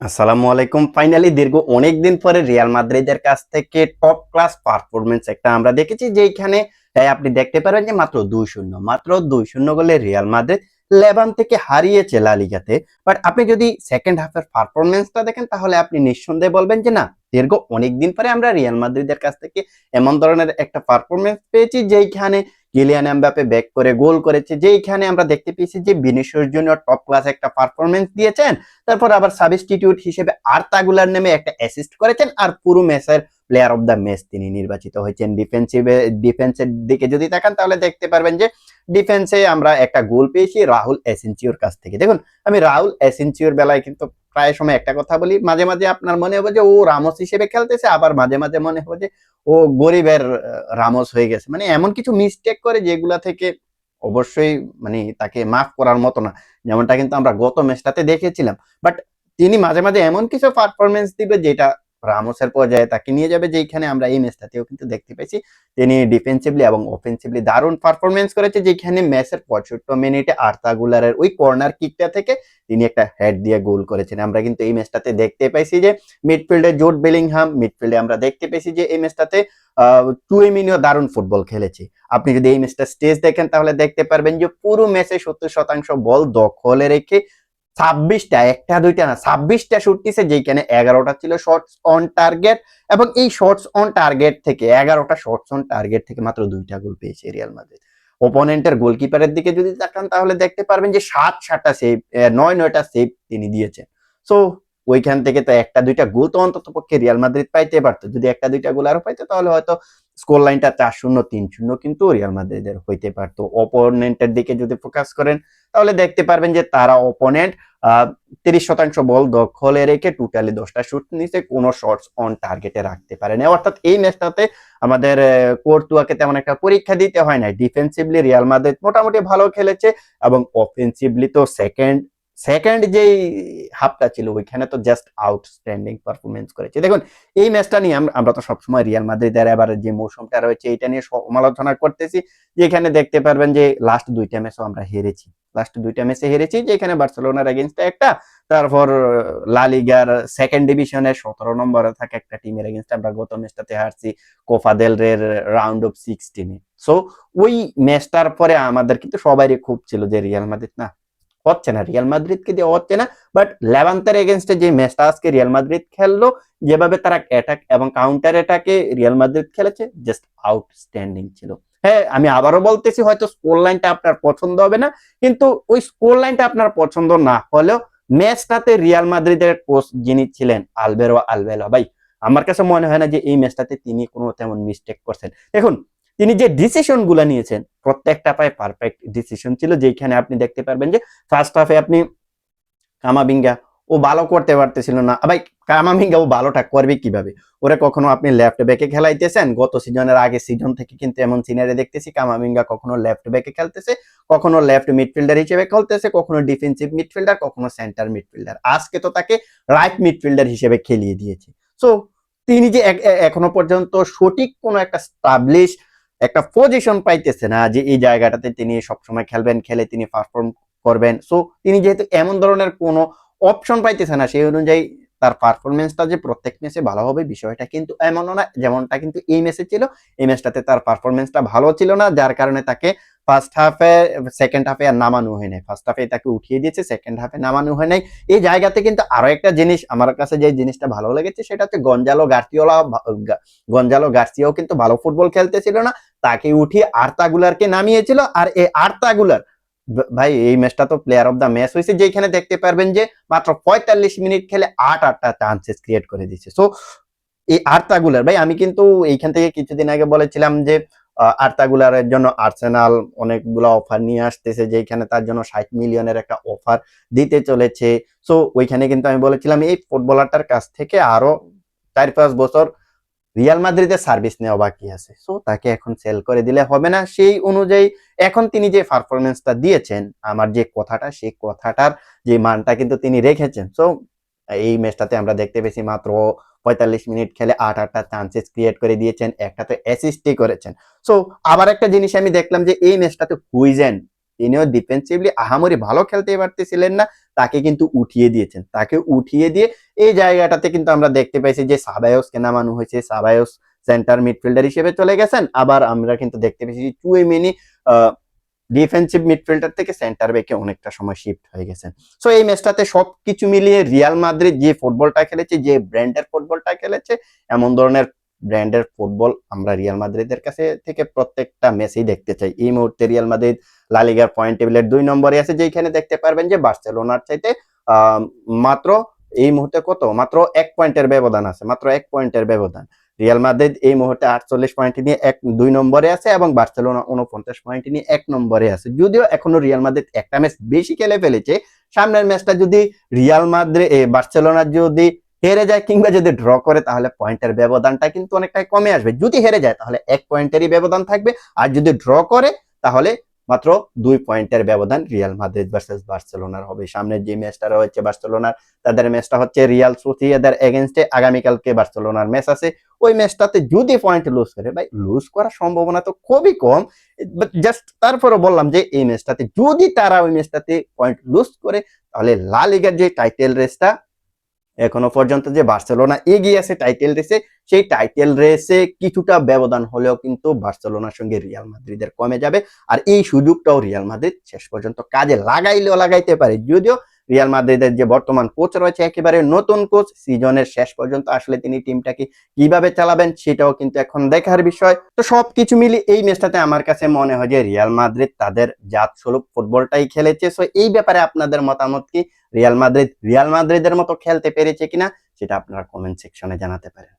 আসসালামু আলাইকুম। ফাইনালি দীর্ঘ অনেক দিন পরে রিয়াল মাদ্রিদের কাছ থেকে টপ ক্লাস পারফরমেন্স একটা আমরা দেখেছি যেখানে আপনি দেখতে পারেন যে মাত্র দুই শূন্য, মাত্র দুই শূন্য গোলে রিয়াল মাদ্রিদ লেবান থেকে হারিয়েছে লা লিগাতে বাট আপনি যদি সেকেন্ড হাফের পারফরমেন্সটা দেখেন, তাহলে আপনি নিঃসন্দেহে বলবেন যে না, দীর্ঘ অনেক দিন পরে আমরা রিয়াল মাদ্রিদের কাছ থেকে এমন ধরনের একটা পারফরমেন্স পেয়েছি, যেইখানে কিলিয়ান এমবাপে ব্যাক করে গোল করেছে, যেইখানে আমরা দেখতে পেয়েছি যে বিনিশোর জন্য টপ ক্লাস একটা পারফরমেন্স দিয়েছেন। তারপর আবার সাবস্টিটিউট হিসেবে আর্তাগুলার নামে একটা অ্যাসিস্ট করেছেন আর পুরো ম্যাচের প্লেয়ার অফ দ্য ম্যাচ তিনি নির্বাচিত হয়েছেন। ডিফেন্সিভে ডিফেন্সের দিকে যদি তাকান তাহলে দেখতে পারবেন যে ডিফেন্সে আমরা একটা গোল পেয়েছি রাহুল এসেন্সিওর কাছ থেকে। দেখুন, আমি রাহুল এসেন্সিওর বেলায় কিন্তু প্রায় সময় একটা কথা বলি, মাঝে মাঝে আপনার মনে হবে যে, ও রামস হিসেবে খেলতেছে, আবার মাঝে মাঝে মনে হবে যে, ও গরিবের রামস হয়ে গেছে। মানে এমন কিছু মিস্টেক করে যেগুলা থেকে অবশ্যই মানে তাকে মাফ করার মতো না। যেমনটা কিন্তু আমরা গত ম্যাচটাতে দেখেছিলাম। বাট তিনি মাঝে মাঝে এমন কিছু পারফরমেন্স দিবে যেটা রামোসের পর্যায়ে তাকে নিয়ে যাবে যেখানে আমরা এই ম্যাচটাতেও কিন্তু দেখতে পেয়েছি। তিনি ডিফেন্সিভলি এবং অফেন্সিভলি দারুণ পারফরমেন্স করেছে যেখানে ম্যাচের পঁয়ষট্টি মিনিটে আর্তাগুলারের ওই কর্নার কিকটা থেকে তিনি একটা হেড দিয়ে গোল করেছেন। আমরা কিন্তু এই ম্যাচটাতে দেখতে পাইছি যে মিডফিল্ডে জোট বেলিংহাম মিডফিল্ডে আমরা দেখতে পেয়েছি যে এই ম্যাচটাতে টুয়েমিনিও দারুণ ফুটবল খেলেছে। আপনি যদি এই ম্যাচটা স্টেজ দেখেন, তাহলে দেখতে পারবেন যে পুরো ম্যাচে সত্তর শতাংশ বল দখলে রেখে ছাব্বিশটা, একটা, দুইটা না, ছাব্বিশটা শুট নিছে যেখানে এগারোটা ছিল শর্টস অন টার্গেট এবং এই শর্টস অন টার্গেট থেকে এগারোটা শর্টস অন টার্গেট থেকে মাত্র দুইটা গোল পেয়েছে রিয়াল মাদ্রিদ ওপোনেন্টের গোলকিপারের দিকে যদি তাকান, তাহলে দেখতে পারবেন যে সাত, সাতটা সেভ নয়, নয়টা সেভ তিনি দিয়েছেন। সো ওইখান থেকে তো একটা, দুইটা গোল তো অন্তত পক্ষে রিয়াল মাদ্রিদ পাইতে পারতো। যদি একটা, দুইটা গোল আরও পাইতো, তাহলে হয়তো স্কোর লাইনটা চার শূন্য, তিন শূন্য কিন্তু রিয়াল মাদ্রিদের হইতে পারতো। অপোনেন্টের দিকে যদি ফোকাস করেন, তাহলে দেখতে পারবেন যে তারা অপোনেন্ট তিরিশ শতাংশ বল দখলে রেখে টোটালি দশটা শুট নিচে কোনো শর্টস অন টার্গেটে রাখতে পারে না অর্থাৎ এই ম্যাচটাতে আমাদের কোর্তুয়াকে তেমন একটা পরীক্ষা দিতে হয় না ডিফেন্সিভলি রিয়াল মাদ্রিদ মোটামুটি ভালো খেলেছে এবং অফেন্সিভলি তো সেকেন্ড সেকেন্ড যেই হাফটা ছিল, ওইখানে তো জাস্ট আউটস্ট্যান্ডিং পারফরমেন্স করেছে। দেখুন, এই ম্যাচটা নিয়ে আম- আমরা তো সবসময় রিয়াল মাদ্রিদের এবার যে মৌসুমটা রয়েছে এটা নিয়ে সমালোচনা করতেছি। যেখানে দেখতে পারবেন যে লাস্ট দুইটা ম্যাচও আমরা হেরেছি। লাস্ট দুইটা ম্যাচে হেরেছি যেখানে বার্সেলোনার এগেনস্টে একটা, তারপর লা লিগার সেকেন্ড ডিভিশনের সতেরো নম্বরে থাকা একটা টিমের এগেনস্টে আমরা গত ম্যাচটাতে হারছি কোফা দেল রের রাউন্ড অফ সিক্সটিনে সো ওই ম্যাচটার পরে আমাদের কিন্তু সবারই খুব ছিল যে রিয়াল মাদ্রিদ না হচ্ছে না। রিয়াল মাদ্রিদকে দিয়ে হচ্ছে না। বাট লেভান্তের এগেনস্টে যে ম্যাচটা আজকে রিয়াল মাদ্রিদ খেললো, যেভাবে তারা অ্যাটাক এবং কাউন্টার অ্যাটাকে রিয়াল মাদ্রিদ খেলেছে জাস্ট আউটস্ট্যান্ডিং ছিল। হ্যাঁ আমি আবারও বলতেছি, হয়তো স্কোর লাইনটা আপনার পছন্দ হবে না, কিন্তু ওই স্কোর লাইনটা আপনার পছন্দ না হলেও ম্যাচটাতে রিয়াল মাদ্রিদের কোচ যিনি ছিলেন আলবেরো আলবেলা ভাই, আমার কাছে মনে হয় না যে এই ম্যাচটাতে তিনি কোনো তেমন মিস্টেক করছেন। দেখুন তিনি যে ডিসিশনগুলা নিয়েছেন, প্রত্যেকটা পায়ে পারফেক্ট ডিসিশন ছিল যেখানে আপনি দেখতে পারবেন যে ফার্স্ট হাফে আপনি কামাবিঙ্গা ও ভালো করতে পারতেছিল না। ভাই, কামাবিঙ্গা ও ভালোটা করবে কীভাবে? ওরা কখনো আপনি লেফট ব্যাকে খেলাইতেছেন? গত সিজনের আগে সিজন থেকে কিন্তু এমন সিনারি দেখতেছি, কামাবিঙ্গা কখনো লেফট ব্যাকে খেলতেছে, কখনো লেফট মিডফিল্ডার হিসেবে খেলতেছে, কখনো ডিফেন্সিভ মিডফিল্ডার কখনো সেন্টার মিডফিল্ডার আজকে তো তাকে রাইট মিডফিল্ডার হিসেবে খেলিয়ে দিয়েছে। সো তিনি যে এখনও পর্যন্ত সঠিক কোনো একটা স্টাবলিশ একটা পজিশন পাইতেছে না যে এই জায়গাটাতে তিনি সবসময় খেলবেন, খেলে তিনি পারফর্ম করবেন। সো তিনি যেহেতু এমন ধরনের কোনো অপশন পাইতেছে না, সেই অনুযায়ী তার পারফরমেন্সটা যে প্রত্যেক ম্যাচে ভালো হবে বিষয়টা কিন্তু এমনও না, যেমনটা কিন্তু এই ম্যাচে ছিল। এই ম্যাচটাতে তার পারফরমেন্সটা ভালো ছিল না, যার কারণে তাকে ফার্স্ট হাফে সেকেন্ড হাফে আর নামানো হয় নাই। ফার্স্ট হাফে তাকে উঠিয়ে দিয়েছে সেকেন্ড হাফে নামানো হয় নাই। এই জায়গাতে কিন্তু আরও একটা জিনিস আমার কাছে যে জিনিসটা ভালো লেগেছে, সেটা হচ্ছে গঞ্জালো গার্সিওলা গঞ্জালো গার্সিয়াও কিন্তু ভালো ফুটবল খেলতেছিল না। তাকে উঠিয়ে আর্তাগুলারকে নামিয়েছিল আর এই আর্তাগুলার ভাই এই ম্যাচটা তো প্লেয়ার অফ দ্য ম্যাচ হয়েছে যেখানে দেখতে পারবেন যে মাত্র পঁয়তাল্লিশ মিনিট খেলে আট আটটা চান্সেস ক্রিয়েট করে দিচ্ছে সো এই আর্তাগুলার, ভাই আমি কিন্তু এইখান থেকে কিছুদিন আগে বলেছিলাম যে আর্তাগুলারের জন্য আর্সেনাল অনেকগুলো অফার নিয়ে আসতেছে যেখানে তার জন্য ষাট মিলিয়নের একটা অফার দিতে চলেছে। সো ওইখানে কিন্তু আমি বলেছিলাম এই ফুটবলারটার কাছ থেকে আরও চার পাঁচ বছর রিয়াল মাদ্রিদের সার্ভিস নেওয়া বাকি আছে। সো তাকে এখন সেল করে দিলে হবে না। সেই অনুযায়ী এখন তিনি যে পারফরমেন্সটা দিয়েছেন, আমার যে কথাটা, সেই কথাটার যে মানটা কিন্তু তিনি রেখেছেন। সো এই ম্যাচটাতে আমরা দেখতে পেয়েছি মাত্র পঁয়তাল্লিশ মিনিট খেলে আট আটটা চান্সেস ক্রিয়েট করে দিয়েছেন একটা তো অ্যাসিস্টই করেছেন। সো আবার একটা জিনিস আমি দেখলাম যে এই ম্যাচটাতে হুইজেন তিনিও ডিফেন্সিভলি আহামরি ভালো খেলতে পারতেছিলেন না। তাকে কিন্তু উঠিয়ে দিয়েছেন। তাকে উঠিয়ে দিয়ে এই জায়গাটাতে কিন্তু আমরা দেখতে পাইছি যে সাবায়সকে নামানো হয়েছে। সাবায়স সেন্টার মিডফিল্ডার হিসেবে চলে গেছেন। আবার আমরা কিন্তু দেখতে পেয়েছি চুয়েমিনি ডিফেন্সিভ মিডফিল্ডার থেকে সেন্টার ব্যাকে অনেকটা সময় শিফট হয়ে গেছেন। সো এই ম্যাচটাতে সবকিছু মিলিয়ে রিয়াল মাদ্রিদ যে ফুটবলটা খেলেছে, যে ব্র্যান্ডের ফুটবলটা খেলেছে, এমন ধরনের ব্র্যান্ডের ফুটবল আমরা রিয়াল মাদ্রিদের কাছে থেকে প্রত্যেকটা ম্যাচেই দেখতে চাই। এই মুহূর্তে রিয়াল মাদ্রিদ লালিগার পয়েন্ট টেবিলের দুই নম্বরে আছে যেখানে দেখতে পারবেন যে বার্সেলোনার চাইতে মাত্র এই মুহূর্তে কত? মাত্র এক পয়েন্টের ব্যবধান আছে, মাত্র এক পয়েন্টের ব্যবধান। রিয়াল মাদ্রিদ এই মুহূর্তে আটচল্লিশ পয়েন্ট নিয়ে এক, দুই নম্বরে আছে এবং বার্সেলোনা উনপঞ্চাশ পয়েন্ট নিয়ে এক নম্বরে আছে। যদিও এখনও রিয়াল মাদ্রিদ একটা ম্যাচ বেশি খেলে ফেলেছে, সামনের ম্যাচটা যদি রিয়াল মাদ্রিদ বার্সেলোনা যদি হেরে যায় কিংবা যদি ড্র করে, তাহলে পয়েন্টের ব্যবধানটা কিন্তু অনেকটাই কমে আসবে। যদি হেরে যায়, তাহলে এক পয়েন্টেরই ব্যবধান থাকবে। আর যদি ড্র করে, তাহলে মাত্র দুই পয়েন্টের ব্যবধান রিয়াল মাদ্রিদ ভার্সেস বার্সেলোনার হবে। সামনে যে ম্যাচটা রয়েছে বার্সেলোনার তাদের ম্যাচটা হচ্ছে রিয়াল সোসিয়েদার এগেনস্টে আগামীকালকে বার্সেলোনার ম্যাচ আছে। ওই ম্যাচটাতে যদি পয়েন্ট লুজ করে, ভাই লুজ করার সম্ভাবনা তো খুবই কম। জাস্ট তারপরে বললাম যে, এই ম্যাচটাতে যদি তারা ওই ম্যাচটাতে পয়েন্ট লুজ করে, তাহলে লা লিগার যে টাইটেল রেসটা এখনও পর্যন্ত যে বার্সেলোনা এগিয়ে আছে টাইটেল রেসে সেই টাইটেল রেসে কিছুটা ব্যবধান হলেও কিন্তু বার্সেলোনার সঙ্গে রিয়াল মাদ্রিদের কমে যাবে। আর এই সুযোগটাও রিয়াল মাদ্রিদ শেষ পর্যন্ত কাজে লাগাইলেও লাগাইতে পারে। যদিও রিয়াল মাদ্রিদের যে বর্তমান কোচ রয়েছে, একেবারে নতুন কোচ সিজনের শেষ পর্যন্ত আসলে তিনি টিমটাকে কীভাবে চালাবেন সেটাও কিন্তু এখন দেখার বিষয়। তো সবকিছু মিলি এই ম্যাচটাতে আমার কাছে মনে হয় যে রিয়াল মাদ্রিদ তাদের জাত স্বরূপ ফুটবলটাই খেলেছে। সো এই ব্যাপারে আপনাদের মতামত কি? রিয়াল মাদ্রিদ রিয়াল মাদ্রিদের মতো খেলতে পেরেছে কিনা? সেটা আপনারা কমেন্ট সেকশনে জানাতে পারেন।